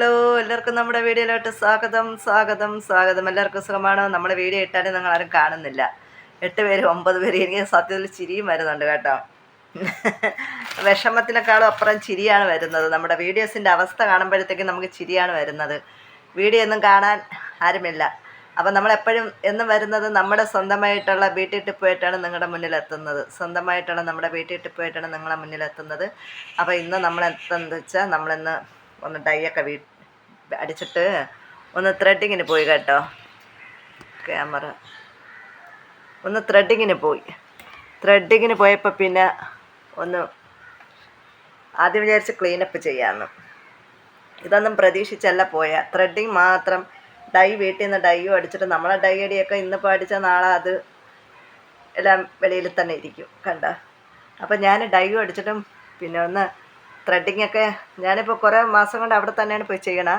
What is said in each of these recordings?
Hello എല്ലാവർക്കും നമ്മുടെ വീഡിയോയിലോട്ട് സ്വാഗതം സ്വാഗതം സ്വാഗതം. എല്ലാവർക്കും സുഖമാണോ? നമ്മുടെ വീഡിയോ ഇട്ടാലും നിങ്ങൾ ആരും കാണുന്നില്ല. എട്ട് പേര് ഒമ്പത് പേര് എനിക്ക് സത്യത്തിൽ ചിരിയും വരുന്നുണ്ട് കേട്ടോ. വിഷമത്തിനേക്കാളും അപ്പുറം ചിരിയാണ് വരുന്നത്. നമ്മുടെ വീഡിയോസിന്റെ അവസ്ഥ കാണുമ്പോഴത്തേക്കും നമുക്ക് ചിരിയാണ് വരുന്നത്. വീഡിയോ ഒന്നും കാണാൻ ആരുമില്ല. അപ്പം നമ്മളെപ്പോഴും എന്നും വരുന്നത് നമ്മുടെ സ്വന്തമായിട്ടുള്ള വീട്ടിൽ പോയിട്ടാണ് നിങ്ങളുടെ മുന്നിൽ എത്തുന്നത്. സ്വന്തമായിട്ടുള്ള നമ്മുടെ വീട്ടിൽ പോയിട്ടാണ് നിങ്ങളുടെ മുന്നിൽ എത്തുന്നത്. അപ്പോൾ ഇന്ന് നമ്മൾ എന്തെന്ന് വെച്ചാൽ നമ്മളിന്ന് ഒന്ന് ഡൈയൊക്കെ വീ അടിച്ചിട്ട് ഒന്ന് ത്രെഡിങ്ങിന് പോയി കേട്ടോ. ക്യാമറ ഒന്ന് ത്രെഡിങ്ങിന് പോയി. ത്രെഡിങ്ങിന് പോയപ്പോൾ പിന്നെ ഒന്ന് ആദ്യം വിചാരിച്ച് ക്ലീനപ്പ് ചെയ്യാമെന്ന് ഇതൊന്നും പ്രതീക്ഷിച്ചല്ല പോയ. ത്രെഡിങ് മാത്രം ഡൈ വീട്ടിൽ നിന്ന് ഡൈയും അടിച്ചിട്ട് നമ്മളെ ഡൈ അടിയൊക്കെ ഇന്നിപ്പോൾ അടിച്ച നാളെ അത് എല്ലാം വെളിയിൽ തന്നെ ഇരിക്കും. കണ്ട? അപ്പം ഞാൻ ഡൈയും അടിച്ചിട്ടും പിന്നെ ഒന്ന് ത്രെഡിങ് ഒക്കെ ഞാനിപ്പോൾ കുറേ മാസം കൊണ്ട് അവിടെ തന്നെയാണ് പോയി ചെയ്യണ.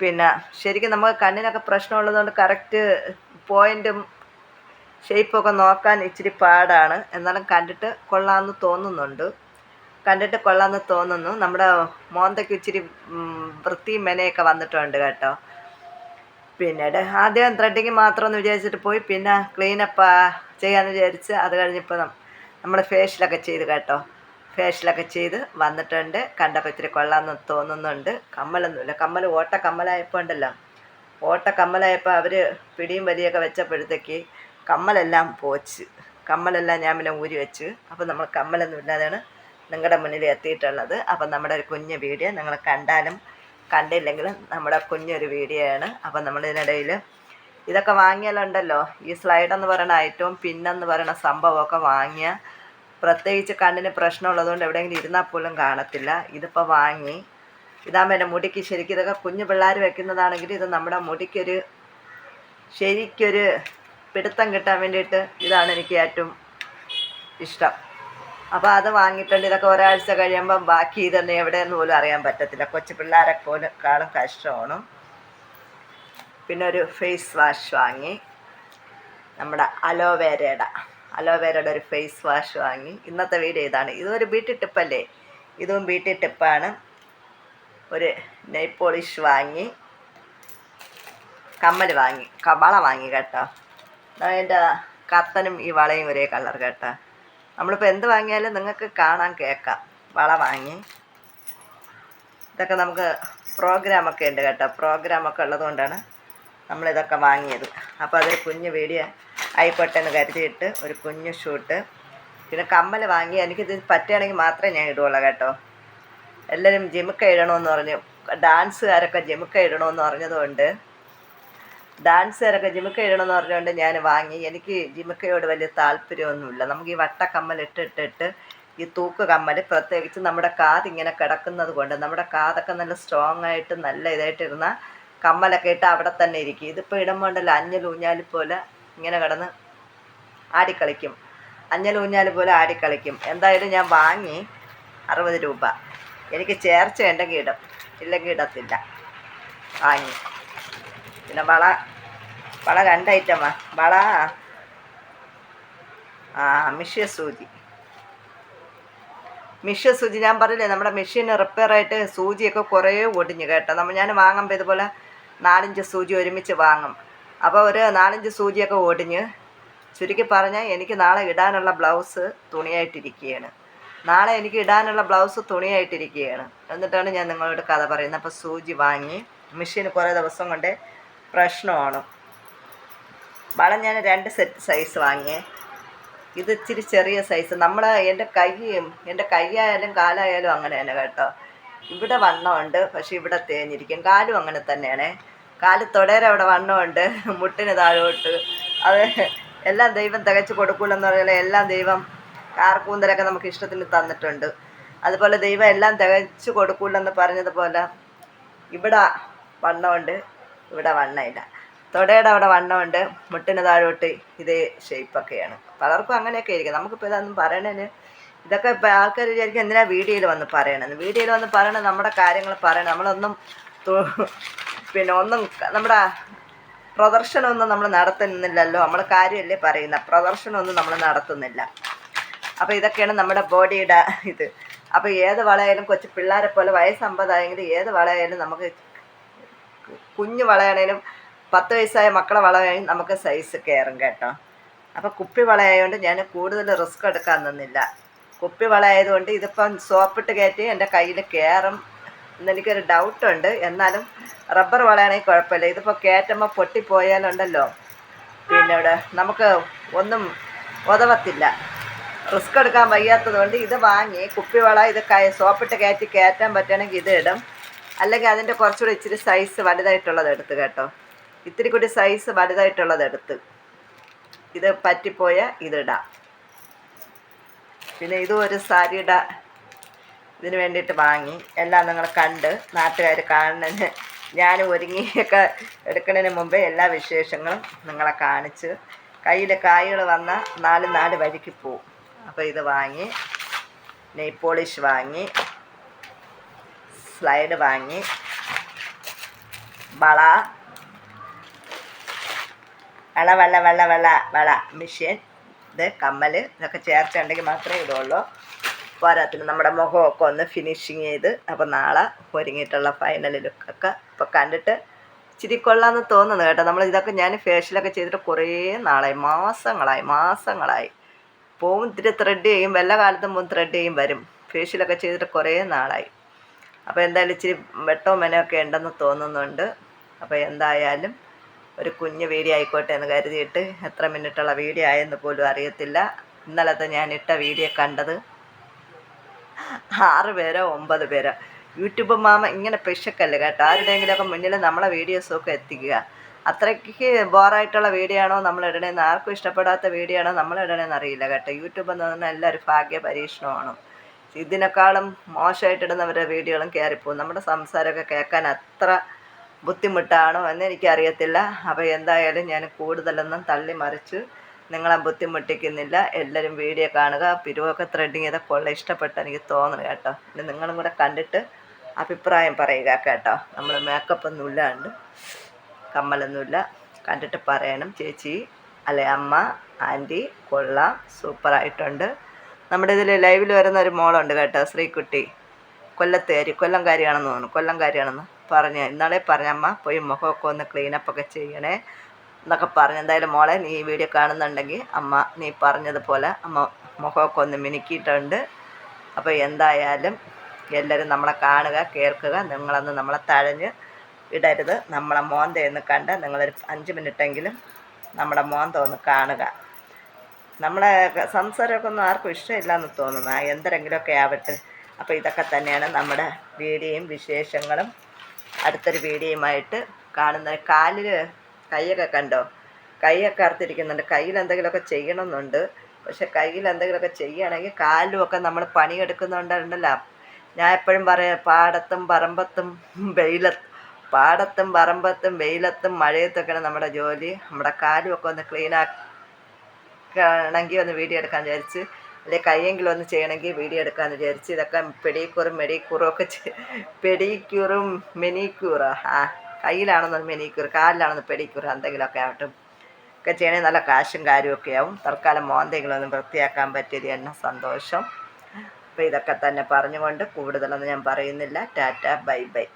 പിന്നെ ശരിക്കും നമുക്ക് കണ്ണിനൊക്കെ പ്രശ്നമുള്ളതുകൊണ്ട് കറക്റ്റ് പോയിന്റും ഷേപ്പൊക്കെ നോക്കാൻ ഇച്ചിരി പാടാണ്. എന്നാലും കണ്ടിട്ട് കൊള്ളാമെന്ന് തോന്നുന്നുണ്ട്. കണ്ടിട്ട് കൊള്ളാമെന്ന് തോന്നുന്നു. നമ്മുടെ മോന്തയ്ക്ക് ഇച്ചിരി വൃത്തി മെനയൊക്കെ വന്നിട്ടുണ്ട് കേട്ടോ. പിന്നീട് ആദ്യം ത്രെഡിങ് മാത്രം എന്ന് വിചാരിച്ചിട്ട് പോയി. പിന്നെ ക്ലീനപ്പ് ചെയ്യാമെന്ന് വിചാരിച്ച് അത് കഴിഞ്ഞപ്പോൾ നമ്മൾ ഫേഷ്യലൊക്കെ ചെയ്ത് കേട്ടോ. ഫേഷ്യലൊക്കെ ചെയ്ത് വന്നിട്ടുണ്ട്. കണ്ടപ്പോൾ ഇത്തിരി കൊള്ളാമെന്ന് തോന്നുന്നുണ്ട്. കമ്മലൊന്നുമില്ല. കമ്മൽ ഓട്ട കമ്മലായപ്പോൾ ഉണ്ടല്ലോ. ഓട്ട കമ്മലായപ്പോൾ അവർ പിടിയും വലിയൊക്കെ വെച്ചപ്പോഴത്തേക്ക് കമ്മലെല്ലാം പോച്ച്. കമ്മലെല്ലാം ഞാൻ പിന്നെ ഊരി വെച്ച്. അപ്പോൾ നമ്മൾ കമ്മലൊന്നും ഇല്ലാതെയാണ് നിങ്ങളുടെ മുന്നിൽ എത്തിയിട്ടുള്ളത്. അപ്പം നമ്മുടെ ഒരു കുഞ്ഞ് വീഡിയോ നിങ്ങൾ കണ്ടാലും കണ്ടില്ലെങ്കിലും നമ്മുടെ കുഞ്ഞൊരു വീഡിയോ ആണ്. അപ്പം നമ്മളിതിനിടയിൽ ഇതൊക്കെ വാങ്ങിയാലുണ്ടല്ലോ. ഈ സ്ലൈഡ് എന്ന് പറയുന്ന ഐറ്റവും പിന്നെന്ന് പറയുന്ന സംഭവമൊക്കെ വാങ്ങിയ പ്രത്യേകിച്ച് കണ്ണിന് പ്രശ്നമുള്ളതുകൊണ്ട് എവിടെയെങ്കിലും ഇരുന്നാൽ പോലും കാണത്തില്ല. ഇതിപ്പോൾ വാങ്ങി. ഇതാകുമ്പോൾ എന്റെ മുടിക്ക് ശരിക്കും ഇതൊക്കെ കുഞ്ഞു പിള്ളേർ വെക്കുന്നതാണെങ്കിൽ ഇത് നമ്മുടെ മുടിക്കൊരു ശരിക്കൊരു പിടുത്തം കിട്ടാൻ വേണ്ടിയിട്ട് ഇതാണ് എനിക്ക് ഏറ്റവും ഇഷ്ടം. അപ്പോൾ അത് വാങ്ങിയിട്ടുണ്ട്. ഇതൊക്കെ ഒരാഴ്ച കഴിയുമ്പം ബാക്കി ഇതൊന്നും എവിടെയെന്ന് പോലും അറിയാൻ പറ്റത്തില്ല. കൊച്ചു പിള്ളേരെ പോലും കാളും കഷ്ടമാണ്. പിന്നെ ഒരു ഫേസ് വാഷ് വാങ്ങി. നമ്മുടെ അലോവേരയുടെ അലോവേരയുടെ ഒരു ഫേസ് വാഷ് വാങ്ങി. ഇന്നത്തെ വീഡിയോ ഇതാണ്. ഇതൊരു ബ്യൂട്ടി ടിപ്പല്ലേ ഇതും ബ്യൂട്ടി ടിപ്പാണ് ഒരു നെയ് പോളിഷ് വാങ്ങി. കമ്മൽ വാങ്ങി. കവള വള വാങ്ങി കേട്ടോ. അതിന്റെ കത്തനും ഈ വളയും ഒരേ കളർ കേട്ടോ. നമ്മളിപ്പോൾ എന്ത് വാങ്ങിയാലും നിങ്ങൾക്ക് കാണാൻ കേൾക്കാം. വള വാങ്ങി. ഇതൊക്കെ നമുക്ക് പ്രോഗ്രാമൊക്കെ ഉണ്ട് കേട്ടോ. പ്രോഗ്രാമൊക്കെ ഉള്ളതുകൊണ്ടാണ് നമ്മളിതൊക്കെ വാങ്ങിയത്. അപ്പോൾ അതൊരു കുഞ്ഞ് വീഡിയോ. ആയിക്കോട്ടെ എന്ന് കരുതിയിട്ട് ഒരു കുഞ്ഞു ഷൂട്ട്. പിന്നെ കമ്മൽ വാങ്ങി എനിക്കിത് പറ്റുകയാണെങ്കിൽ മാത്രമേ ഞാൻ ഇടുകയുള്ളൂ കേട്ടോ. എല്ലാവരും ജിമുക്ക ഇടണമെന്ന് പറഞ്ഞു. ഡാൻസുകാരൊക്കെ ജിമുക്ക ഇടണമെന്ന് പറഞ്ഞതുകൊണ്ട്. ഡാൻസുകാരൊക്കെ ജിമുക്ക ഇടണമെന്ന് പറഞ്ഞുകൊണ്ട് ഞാൻ വാങ്ങി. എനിക്ക് ജിമുക്കയോട് വലിയ താല്പര്യമൊന്നുമില്ല. നമുക്ക് ഈ വട്ട കമ്മൽ ഇട്ടിട്ടിട്ട് ഈ തൂക്ക് കമ്മൽ പ്രത്യേകിച്ച് നമ്മുടെ കാത് ഇങ്ങനെ കിടക്കുന്നത് കൊണ്ട് നമ്മുടെ കാതൊക്കെ നല്ല സ്ട്രോങ് ആയിട്ട് നല്ല ഇതായിട്ടിരുന്ന കമ്മലൊക്കെ ഇട്ട് അവിടെ തന്നെ ഇരിക്കും. ഇതിപ്പോൾ ഇടുമ്പോണ്ടല്ലോ അഞ്ഞൽ ഊഞ്ഞാൽ പോലെ ഇങ്ങനെ കിടന്ന് ആടിക്കളിക്കും. അഞ്ഞൽ ഊഞ്ഞാൽ പോലെ ആടിക്കളിക്കും. എന്തായാലും ഞാൻ വാങ്ങി അറുപത് രൂപ. എനിക്ക് ചേർച്ച ഉണ്ടെങ്കിൽ ഇടും. ഇല്ലെങ്കിൽ ഇടത്തില്ല. വാങ്ങി. പിന്നെ വള വള രണ്ട് ഐറ്റമാ വള ആ മിഷ്യ സൂചി മിഷ്യ സൂചി ഞാൻ പറഞ്ഞില്ലേ നമ്മുടെ മെഷീൻ റിപ്പയർ ആയിട്ട് സൂചിയൊക്കെ കുറേ ഒടിഞ്ഞു കേട്ടോ. നമ്മൾ ഞാൻ വാങ്ങുമ്പോൾ ഇതുപോലെ നാലഞ്ച് സൂചി ഒരുമിച്ച് വാങ്ങും. അപ്പോൾ ഒരു നാലഞ്ച് സൂചിയൊക്കെ ഒടിഞ്ഞ് ചുരുക്കി പറഞ്ഞാൽ എനിക്ക് നാളെ ഇടാനുള്ള ബ്ലൗസ് തുണിയായിട്ടിരിക്കുകയാണ്. നാളെ എനിക്ക് ഇടാനുള്ള ബ്ലൗസ് തുണിയായിട്ടിരിക്കുകയാണ്. എന്നിട്ടാണ് ഞാൻ നിങ്ങളോട് കഥ പറയുന്നത്. അപ്പോൾ സൂചി വാങ്ങി. മെഷീൻ കുറേ ദിവസം കൊണ്ട് പ്രശ്നമാണ്. വളം ഞാൻ രണ്ട് സെറ്റ് സൈസ് വാങ്ങിയേ. ഇത് ഇച്ചിരി ചെറിയ സൈസ് നമ്മൾ എന്റെ കൈയും എന്റെ കൈയായാലും കാലായാലും അങ്ങനെ തന്നെ കേട്ടോ. ഇവിടെ വണ്ണമുണ്ട് പക്ഷേ ഇവിടെ തേഞ്ഞിരിക്കും. കാലും അങ്ങനെ തന്നെയാണേ. കാൽ തൊടേരെ അവിടെ വണ്ണമുണ്ട് മുട്ടിന് താഴോട്ട്. അത് എല്ലാം ദൈവം തികച്ചു കൊടുക്കൂലെന്ന് പറഞ്ഞാൽ എല്ലാം ദൈവം കാർക്കൂന്തലൊക്കെ നമുക്ക് ഇഷ്ടത്തിന് തന്നിട്ടുണ്ട്. അതുപോലെ ദൈവം എല്ലാം തികച്ചു കൊടുക്കൂലെന്ന് പറഞ്ഞതുപോലെ ഇവിടെ വണ്ണമുണ്ട് ഇവിടെ വണ്ണമില്ല തൊടയുടെ അവിടെ വണ്ണമുണ്ട് മുട്ടിന് താഴോട്ട് ഇതേ ഷേപ്പൊക്കെയാണ്. പലർക്കും അങ്ങനെയൊക്കെ ഇരിക്കും നമുക്കിപ്പോൾ ഇതൊന്നും പറയണതിന് ഇതൊക്കെ ഇപ്പോൾ ആൾക്കാർ വിചാരിക്കും എന്തിനാണ് വീഡിയോയിൽ വന്ന് പറയണമെന്ന് വീഡിയോയിൽ വന്ന് പറയണത് നമ്മുടെ കാര്യങ്ങൾ പറയണം നമ്മളൊന്നും പിന്നെ ഒന്നും നമ്മുടെ പ്രദർശനമൊന്നും നമ്മൾ നടത്തുന്നില്ലല്ലോ. നമ്മൾ കാര്യമല്ലേ പറയുന്ന? പ്രദർശനമൊന്നും നമ്മൾ നടത്തുന്നില്ല. അപ്പോൾ ഇതൊക്കെയാണ് നമ്മുടെ ബോഡിയുടെ ഇത്. അപ്പോൾ ഏത് വളയായാലും കൊച്ചു പിള്ളേരെ പോലെ വയസ്സ് അമ്പതായെങ്കിൽ ഏത് വളയായാലും നമുക്ക് കുഞ്ഞു വളയാണേലും പത്ത് വയസ്സായ മക്കളെ വളയാണെങ്കിൽ നമുക്ക് സൈസ് കയറും കേട്ടോ. അപ്പോൾ കുപ്പി വളയായതുകൊണ്ട് ഞാൻ കൂടുതൽ റിസ്ക് എടുക്കാൻ നിന്നില്ല. കുപ്പി വളയായതുകൊണ്ട് ഇതിപ്പം സോപ്പിട്ട് കയറ്റി എന്റെ കയ്യിൽ കയറും എന്നെനിക്കൊരു ഡൗട്ടുണ്ട് എന്നാലും റബ്ബർ വളയാണെങ്കിൽ കുഴപ്പമില്ല. ഇതിപ്പോൾ കയറ്റുമ്പോൾ പൊട്ടിപ്പോയാലുണ്ടല്ലോ. പിന്നെ ഇവിടെ നമുക്ക് ഒന്നും ഉതവത്തില്ല. റിസ്ക് എടുക്കാൻ വയ്യാത്തത് കൊണ്ട് ഇത് വാങ്ങി കുപ്പിവള ഇത് സോപ്പിട്ട് കയറ്റി കയറ്റാൻ പറ്റുകയാണെങ്കിൽ ഇത് ഇടും. അല്ലെങ്കിൽ അതിന്റെ കുറച്ചുകൂടി ഇച്ചിരി സൈസ് വലുതായിട്ടുള്ളത് എടുത്ത് കേട്ടോ. ഇത്തിരി കൂടി സൈസ് വലുതായിട്ടുള്ളത് എടുത്ത് ഇത് പറ്റിപ്പോയ ഇതിടാം പിന്നെ ഇതും ഒരു സാരിയുടെ ഇതിന് വേണ്ടിയിട്ട് വാങ്ങി. എല്ലാം നിങ്ങൾ കണ്ട് നാട്ടുകാർ കാണുന്നതിന് ഞാൻ ഒരുങ്ങിയൊക്കെ എടുക്കുന്നതിന് മുമ്പേ എല്ലാ വിശേഷങ്ങളും നിങ്ങളെ കാണിച്ച് കയ്യിൽ കായ്കൾ വന്ന നാല് നാല് വഴിക്ക് പോവും. അപ്പോൾ ഇത് വാങ്ങി നെയ് പോളിഷ് വാങ്ങി സ്ലൈഡ് വാങ്ങി വള വള വള വള വള വള മിഷ്യൻ ഇത് കമ്മൽ ഇതൊക്കെ ചേർത്തുണ്ടെങ്കിൽ മാത്രമേ ഇടുള്ളൂ. പോരാത്തിന് നമ്മുടെ മുഖമൊക്കെ ഒന്ന് ഫിനിഷിങ് ചെയ്ത് അപ്പോൾ നാളെ ഒരുങ്ങിയിട്ടുള്ള ഫൈനൽ ലുക്കൊക്കെ ഇപ്പോൾ കണ്ടിട്ട് ഇച്ചിരി കൊള്ളാമെന്ന് തോന്നുന്നു കേട്ടോ. നമ്മൾ ഇതൊക്കെ ഞാൻ ഫേഷ്യലൊക്കെ ചെയ്തിട്ട് കുറേ നാളായി. മാസങ്ങളായി മാസങ്ങളായി. പോവും ഇത്തിരി ത്രെഡ് ചെയ്യും. വല്ല കാലത്തും പോവും ത്രെഡ് ചെയ്യും വരും. ഫേഷ്യലൊക്കെ ചെയ്തിട്ട് കുറേ നാളായി. അപ്പോൾ എന്തായാലും ഇച്ചിരി വെട്ടവും മെനയൊക്കെ ഉണ്ടെന്ന് തോന്നുന്നുണ്ട്. അപ്പോൾ എന്തായാലും ഒരു കുഞ്ഞ് വീഡിയോ ആയിക്കോട്ടെ എന്ന് കരുതിയിട്ട് എത്ര മിനിറ്റുള്ള വീഡിയോ ആയെന്ന് പോലും അറിയത്തില്ല. ഇന്നലത്തെ ഞാൻ ഇട്ട വീഡിയോ കണ്ടത് ആറ് പേരോ ഒമ്പത് പേരോ. യൂട്യൂബ് മാമ ഇങ്ങനെ പിശക്കല്ലേ കേട്ടോ? ആരുടെയെങ്കിലുമൊക്കെ മുന്നിൽ നമ്മളെ വീഡിയോസൊക്കെ എത്തിക്കുക. അത്രയ്ക്ക് ബോറായിട്ടുള്ള വീഡിയോ ആണോ നമ്മൾ ഇടണേന്ന്? ആർക്കും ഇഷ്ടപ്പെടാത്ത വീഡിയോ ആണോ നമ്മൾ ഇടണേന്ന് അറിയില്ല കേട്ടോ. യൂട്യൂബ് എന്ന് പറഞ്ഞാൽ എല്ലാവരും ഭാഗ്യ പരീക്ഷണമാണ്. ഇതിനേക്കാളും മോശമായിട്ടിടുന്നവരുടെ വീഡിയോകളും കയറിപ്പോകും. നമ്മുടെ സംസാരമൊക്കെ കേൾക്കാൻ അത്ര ബുദ്ധിമുട്ടാണോ എന്ന് എനിക്കറിയത്തില്ല. അപ്പോൾ എന്തായാലും ഞാൻ കൂടുതലൊന്നും തള്ളി മറിച്ച് നിങ്ങളെ ബുദ്ധിമുട്ടിക്കുന്നില്ല. എല്ലാവരും വീഡിയോ കാണുക. പിരുവൊക്കെ ത്രെഡിങ് ചെയ്താൽ കൊള്ള. ഇഷ്ടപ്പെട്ട എനിക്ക് തോന്നുന്നു കേട്ടോ. പിന്നെ നിങ്ങളും കൂടെ കണ്ടിട്ട് അഭിപ്രായം പറയുക കേട്ടോ. നമ്മൾ മേക്കപ്പ് ഒന്നും ഇല്ലാണ്ട് കമ്മലൊന്നുമില്ല കണ്ടിട്ട് പറയണം. ചേച്ചി അല്ലെ അമ്മ ആന്റി കൊള്ളാം സൂപ്പറായിട്ടുണ്ട് നമ്മുടെ ഇതിൽ ലൈവിൽ വരുന്ന ഒരു മോളുണ്ട് കേട്ടോ ശ്രീകുട്ടി. കൊല്ലത്തേരി. കൊല്ലംകാരിയാണെന്ന് തോന്നുന്നു. കൊല്ലംകാരിയാണെന്ന് പറഞ്ഞു ഇന്നാളെ പറഞ്ഞ അമ്മ പോയി മുഖമൊക്കെ ഒന്ന് ക്ലീനപ്പൊക്കെ ചെയ്യണേ. എന്നൊക്കെ പറഞ്ഞു. എന്തായാലും മോളെ നീ ഈ വീഡിയോ കാണുന്നുണ്ടെങ്കിൽ അമ്മ നീ പറഞ്ഞതുപോലെ അമ്മ മുഖമൊക്കെ ഒന്ന് മിനുക്കിയിട്ടുണ്ട്. അപ്പോൾ എന്തായാലും എല്ലാവരും നമ്മളെ കാണുക കേൾക്കുക. നിങ്ങളൊന്ന് നമ്മളെ തഴഞ്ഞ് ഇടരുത്. നമ്മളെ മോന്ത ഒന്ന് കണ്ട് നിങ്ങളൊരു അഞ്ച് മിനിറ്റെങ്കിലും നമ്മുടെ മോന്ത ഒന്ന് കാണുക. നമ്മളെ സംസാരമൊക്കെ ഒന്നും ആർക്കും ഇഷ്ടമില്ല എന്ന് തോന്നുന്നു എന്തെങ്കിലുമൊക്കെ ആവട്ടെ. അപ്പോൾ ഇതൊക്കെ തന്നെയാണ് നമ്മുടെ വീഡിയോയും വിശേഷങ്ങളും. അടുത്തൊരു വീഡിയോയുമായിട്ട് കാണുന്ന കാലിൽ കൈയൊക്കെ കണ്ടോ? കൈയൊക്കെ അറുത്തിരിക്കുന്നുണ്ട്. കയ്യിൽ എന്തെങ്കിലുമൊക്കെ ചെയ്യണമെന്നുണ്ട്. പക്ഷെ കയ്യിൽ എന്തെങ്കിലുമൊക്കെ ചെയ്യുകയാണെങ്കിൽ കാലുമൊക്കെ നമ്മൾ പണിയെടുക്കുന്നുണ്ടല്ലോ. ഞാൻ എപ്പോഴും പറയാം പാടത്തും പറമ്പത്തും വെയിലത്ത് പാടത്തും പറമ്പത്തും വെയിലത്തും മഴയത്തൊക്കെയാണ് നമ്മുടെ ജോലി. നമ്മുടെ കാലുമൊക്കെ ഒന്ന് ക്ലീൻ ആക്കണമെങ്കിൽ ഒന്ന് വീഡിയോ എടുക്കാൻ വിചാരിച്ച് അല്ലെ കൈയെങ്കിലും ഒന്ന് ചെയ്യണമെങ്കിൽ വീഡിയോ എടുക്കാൻ വിചാരിച്ച് ഇതൊക്കെ പെഡിക്യൂറും മെഡിക്യൂറും ഒക്കെ പെഡിക്യൂറും മെനിക്യൂറോ ആ. കയ്യിലാണെന്ന് മെനിക്യൂർ കാലിലാണെന്ന് പെഡിക്യൂർ എന്തെങ്കിലുമൊക്കെ ആവട്ടും. ഒക്കെ ചെയ്യണമെങ്കിൽ നല്ല കാശും കാര്യമൊക്കെ ആവും. തൽക്കാലം മോന്തെങ്കിലും ഒന്ന് വൃത്തിയാക്കാൻ പറ്റിയത് എന്നെ സന്തോഷം. അപ്പോൾ ഇതൊക്കെ തന്നെ പറഞ്ഞുകൊണ്ട് കൂടുതലൊന്നും ഞാൻ പറയുന്നില്ല. Tata bye bye.